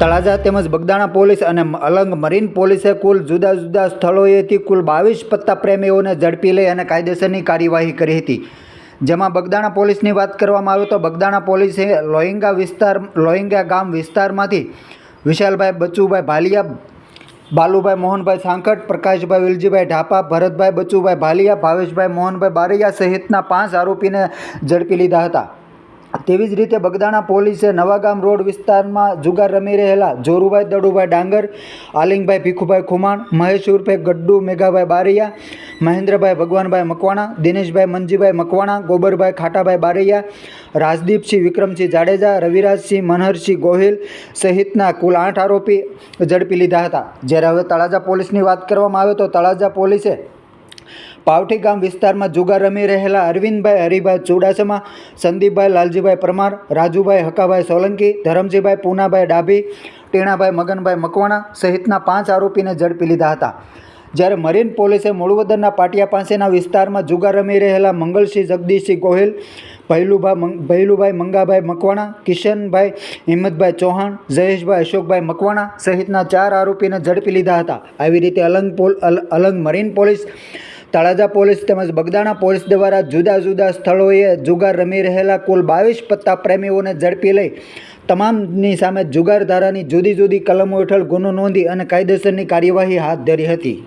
તળાજા તેમજ બગદાણા પોલીસ અને અલંગ મરીન પોલીસે કુલ જુદા જુદા સ્થળોએથી કુલ બાવીસ પત્તા પ્રેમીઓને ઝડપી લઈ અને કાયદેસરની કાર્યવાહી કરી હતી. જેમાં બગદાણા પોલીસની વાત કરવામાં આવે તો બગદાણા પોલીસે લોહિંગા વિસ્તાર, લોહિંગા ગામ વિસ્તારમાંથી વિશાલભાઈ બચુભાઈ ભાલિયા, બાલુભાઈ મોહનભાઈ સાંકટ, પ્રકાશભાઈ વિલજીભાઈ ઢાપા, ભરતભાઈ બચુભાઈ ભાલિયા, ભાવેશભાઈ મોહનભાઈ બારૈયા સહિતના પાંચ આરોપીને ઝડપી લીધા હતા. તેવી જ રીતે બગદાણા પોલીસે નવાગામ રોડ વિસ્તારમાં જુગાર રમી રહેલા જોરુભાઈ, દડુભાઈ ડાંગર, આલિંગભાઈ ભીખુભાઈ ખુમાણ, મહેશ ઉર્ફે ગડ્ડુ, મેઘાભાઈ બારૈયા, મહેન્દ્રભાઈ ભગવાનભાઈ મકવાણા, દિનેશભાઈ મંજીભાઈ મકવાણા, ગોબરભાઈ ખાટાભાઈ બારૈયા, રાજદીપસિંહ વિક્રમસિંહ જાડેજા, રવિરાજસિંહ મનહરસિંહ ગોહિલ સહિતના કુલ આઠ આરોપી ઝડપી લીધા હતા. જ્યારે હવે તળાજા પોલીસની વાત કરવામાં આવે તો તળાજા પોલીસે પાવઠી ગામ વિસ્તારમાં જુગાર રમી રહેલા અરવિંદભાઈ હરિભાઈ ચુડાસમા, સંદીપભાઈ લાલજીભાઈ પરમાર, રાજુભાઈ હકાભાઈ સોલંકી, ધરમજીભાઈ પૂનાભાઈ ડાભી, ટીણાભાઈ મગનભાઈ મકવાણા સહિતના પાંચ આરોપીને ઝડપી લીધા હતા. જ્યારે મરીન પોલીસે મૂળવદરના પાટિયા પાસેના વિસ્તારમાં જુગાર રમી રહેલા મંગલસિંહ જગદીશસિંહ ગોહિલ ભૈલુભાઈ ભૈલુભાઈ મંગાભાઈ મકવાણા, કિશનભાઈ હિંમતભાઈ ચૌહાણ, જયેશભાઈ અશોકભાઈ મકવાણા સહિતના ચાર આરોપીને ઝડપી લીધા હતા. આવી રીતે અલંગ પોલ, અલ- Alang marine police Talaja police તેમજ બગદાણા પોલીસ દ્વારા જુદા જુદા સ્થળોએ જુગાર રમી રહેલા કુલ બાવીસ પત્તા પ્રેમીઓને ઝડપી લઈ તમામની સામે જુગાર ધારાની જુદી જુદી કલમો હેઠળ ગુનો નોંધી અને કાયદેસરની કાર્યવાહી હાથ ધરી હતી.